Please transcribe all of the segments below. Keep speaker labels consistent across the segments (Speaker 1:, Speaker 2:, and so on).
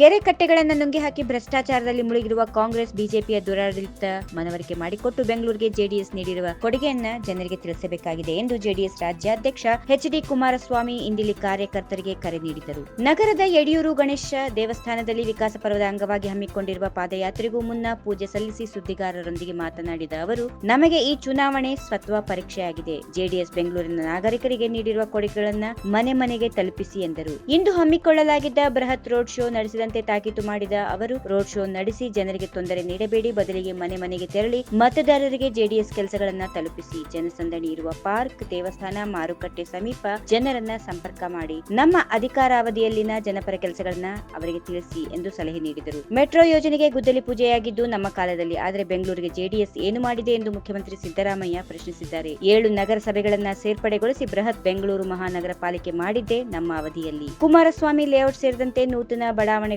Speaker 1: ಕೆರೆ ಕಟ್ಟೆಗಳನ್ನು ನುಂಗಿ ಹಾಕಿ ಭ್ರಷ್ಟಾಚಾರದಲ್ಲಿ ಮುಳುಗಿರುವ ಕಾಂಗ್ರೆಸ್, ಬಿಜೆಪಿಯ ದುರಾಡಳಿತ ಮನವರಿಕೆ ಮಾಡಿಕೊಟ್ಟು ಬೆಂಗಳೂರಿಗೆ ಜೆಡಿಎಸ್ ನೀಡಿರುವ ಕೊಡುಗೆಯನ್ನ ಜನರಿಗೆ ತಿಳಿಸಬೇಕಾಗಿದೆ ಎಂದು ಜೆಡಿಎಸ್ ರಾಜ್ಯಾಧ್ಯಕ್ಷ ಎಚ್ ಡಿ ಕುಮಾರಸ್ವಾಮಿ ಇಂದಿಲ್ಲಿ ಕಾರ್ಯಕರ್ತರಿಗೆ ಕರೆ ನೀಡಿದರು ನಗರದ ಯಡಿಯೂರು ಗಣೇಶ ದೇವಸ್ಥಾನದಲ್ಲಿ ವಿಕಾಸ ಪರ್ವದ ಅಂಗವಾಗಿ ಹಮ್ಮಿಕೊಂಡಿರುವ ಪಾದಯಾತ್ರೆಗೂ ಮುನ್ನ ಪೂಜೆ ಸಲ್ಲಿಸಿ ಸುದ್ದಿಗಾರರೊಂದಿಗೆ ಮಾತನಾಡಿದ ಅವರು, ನಮಗೆ ಈ ಚುನಾವಣೆ ಸ್ವತ್ವ ಪರೀಕ್ಷೆಯಾಗಿದೆ. ಜೆಡಿಎಸ್ ಬೆಂಗಳೂರಿನ ನಾಗರಿಕರಿಗೆ ನೀಡಿರುವ ಕೊಡುಗೆಗಳನ್ನ ಮನೆ ಮನೆಗೆ ತಲುಪಿಸಿ ಎಂದರು. ಇಂದು ಹಮ್ಮಿಕೊಳ್ಳಲಾಗಿದ್ದ ಬೃಹತ್ ರೋಡ್ ಶೋ ನಡೆಸಿದಂತೆ ತಾಕೀತು ಮಾಡಿದ ಅವರು ರೋಡ್ ಶೋ ನಡೆಸಿ ಜನರಿಗೆ ತೊಂದರೆ ನೀಡಬೇಡಿ, ಬದಲಿಗೆ ಮನೆ ಮನೆಗೆ ತೆರಳಿ ಮತದಾರರಿಗೆ ಜೆಡಿಎಸ್ ಕೆಲಸಗಳನ್ನ ತಲುಪಿಸಿ. ಜನಸಂದಣಿ ಇರುವ ಪಾರ್ಕ್ ದೇವಸ್ಥಾನ ಮಾರುಕಟ್ಟೆ ಸಮೀಪ ಜನರನ್ನ ಸಂಪರ್ಕ ಮಾಡಿ, ನಮ್ಮ ಅಧಿಕಾರಾವಧಿಯಲ್ಲಿನ ಜನಪರ ಕೆಲಸಗಳನ್ನ ಅವರಿಗೆ ತಿಳಿಸಿ ಎಂದು ಸಲಹೆ ನೀಡಿದರು. ಮೆಟ್ರೋ ಯೋಜನೆಗೆ ಗುದ್ದಲಿ ಪೂಜೆಯಾಗಿದ್ದು ನಮ್ಮ ಕಾಲದಲ್ಲಿ, ಆದರೆ ಬೆಂಗಳೂರಿಗೆ ಜೆಡಿಎಸ್ ಏನು ಮಾಡಿದೆ ಎಂದು ಮುಖ್ಯಮಂತ್ರಿ ಸಿದ್ದರಾಮಯ್ಯ ಪ್ರಶ್ನಿಸಿದ್ದಾರೆ. ಏಳು ನಗರಸಭೆಗಳನ್ನ ಸೇರ್ಪಡೆಗೊಳಿಸಿ ಬೃಹತ್ ಬೆಂಗಳೂರು ಮಹಾನಗರ ಪಾಲಿಕೆ ಮಾಡಿದ್ದೆ ನಮ್ಮ ಅವಧಿಯಲ್ಲಿ. ಕುಮಾರಸ್ವಾಮಿ ಲೇಔಟ್ ಸೇರಿದಂತೆ ನೂತನ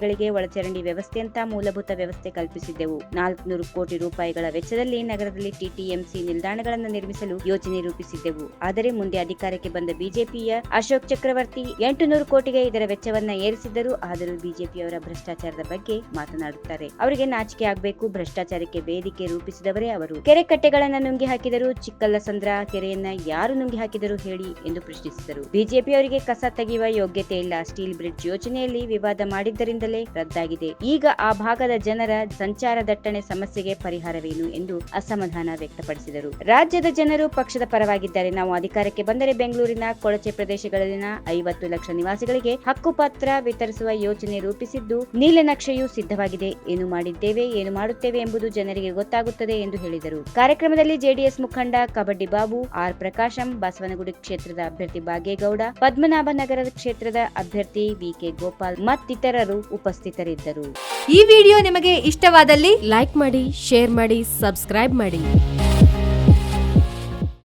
Speaker 1: ಬಡಾವಣೆಗಳಿಗೆ ಒಳಚರಂಡಿ ವ್ಯವಸ್ಥೆಯಂತ ಮೂಲಭೂತ ವ್ಯವಸ್ಥೆ ಕಲ್ಪಿಸಿದ್ದೆವು. ನಾಲ್ಕುನೂರು ಕೋಟಿ ರೂಪಾಯಿಗಳ ವೆಚ್ಚದಲ್ಲಿ ನಗರದಲ್ಲಿ ಟಿಟಿಎಂಸಿ ನಿಲ್ದಾಣಗಳನ್ನು ನಿರ್ಮಿಸಲು ಯೋಜನೆ ರೂಪಿಸಿದ್ದೆವು. ಆದರೆ ಮುಂದೆ ಅಧಿಕಾರಕ್ಕೆ ಬಂದ ಬಿಜೆಪಿಯ ಅಶೋಕ್ ಚಕ್ರವರ್ತಿ ಎಂಟುನೂರು ಕೋಟಿಗೆ ಇದರ ವೆಚ್ಚವನ್ನ ಏರಿಸಿದ್ದರು. ಆದರೂ ಬಿಜೆಪಿಯವರ ಭ್ರಷ್ಟಾಚಾರದ ಬಗ್ಗೆ ಮಾತನಾಡುತ್ತಾರೆ. ಅವರಿಗೆ ನಾಚಿಕೆ ಆಗಬೇಕು, ಭ್ರಷ್ಟಾಚಾರಕ್ಕೆ ವೇದಿಕೆ ರೂಪಿಸಿದವರೇ ಅವರು. ಕೆರೆ ಕಟ್ಟೆಗಳನ್ನ ನುಂಗಿ ಹಾಕಿದರು. ಚಿಕ್ಕಲ್ಲಸಂದ್ರ ಕೆರೆಯನ್ನ ಯಾರು ನುಂಗಿ ಹಾಕಿದರು ಹೇಳಿ ಎಂದು ಪ್ರಶ್ನಿಸಿದರು. ಬಿಜೆಪಿಯವರಿಗೆ ಕಸ ತೆಗೆಯುವ ಯೋಗ್ಯತೆ ಇಲ್ಲ. ಸ್ಟೀಲ್ ಬ್ರಿಡ್ಜ್ ಯೋಜನೆಯಲ್ಲಿ ವಿವಾದ ಮಾಡಿದ್ದರಿಂದಲೇ ರದ್ದಾಗಿದೆ. ಈಗ ಆ ಭಾಗದ ಜನರ ಸಂಚಾರ ದಟ್ಟಣೆ ಸಮಸ್ಯೆಗೆ ಪರಿಹಾರವೇನು ಎಂದು ಅಸಮಾಧಾನ ವ್ಯಕ್ತಪಡಿಸಿದರು. ರಾಜ್ಯದ ಜನರು ಪಕ್ಷದ ಪರವಾಗಿದ್ದಾರೆ. ನಾವು ಅಧಿಕಾರಕ್ಕೆ ಬಂದರೆ ಬೆಂಗಳೂರಿನ ಕೊಳಚೆ ಪ್ರದೇಶಗಳಲ್ಲಿನ ಐವತ್ತು ಲಕ್ಷ ನಿವಾಸಿಗಳಿಗೆ ಹಕ್ಕುಪತ್ರ ವಿತರಿಸುವ ಯೋಜನೆ ರೂಪಿಸಿದ್ದು ನೀಲನಕ್ಷೆಯು ಸಿದ್ಧವಾಗಿದೆ. ಏನು ಮಾಡಿದ್ದೇವೆ, ಏನು ಮಾಡುತ್ತೇವೆ ಎಂಬುದು ಜನರಿಗೆ ಗೊತ್ತಾಗುತ್ತದೆ ಎಂದು ಹೇಳಿದರು. ಕಾರ್ಯಕ್ರಮದಲ್ಲಿ ಜೆಡಿಎಸ್ ಮುಖಂಡ ಕಬಡ್ಡಿ ಬಾಬು, ಆರ್ ಪ್ರಕಾಶಂ, ಬಸವನಗುಡಿ ಕ್ಷೇತ್ರದ ಅಭ್ಯರ್ಥಿ ಬಾಗೇಗೌಡ ಪದ್ಮನಾಭ ನಗರದ ಕ್ಷೇತ್ರದ ಅಭ್ಯರ್ಥಿ ವಿಕೆ ಗೋಪಾಲ್ ಮತ್ತಿತರರು ಉಪಸ್ಥಿತರಿದ್ದರು.
Speaker 2: ಈ ವಿಡಿಯೋ ನಿಮಗೆ ಇಷ್ಟವಾದಲ್ಲಿ
Speaker 3: ಲೈಕ್ ಮಾಡಿ ಶೇರ್ ಮಾಡಿ ಸಬ್ಸ್ಕ್ರೈಬ್ ಮಾಡಿ.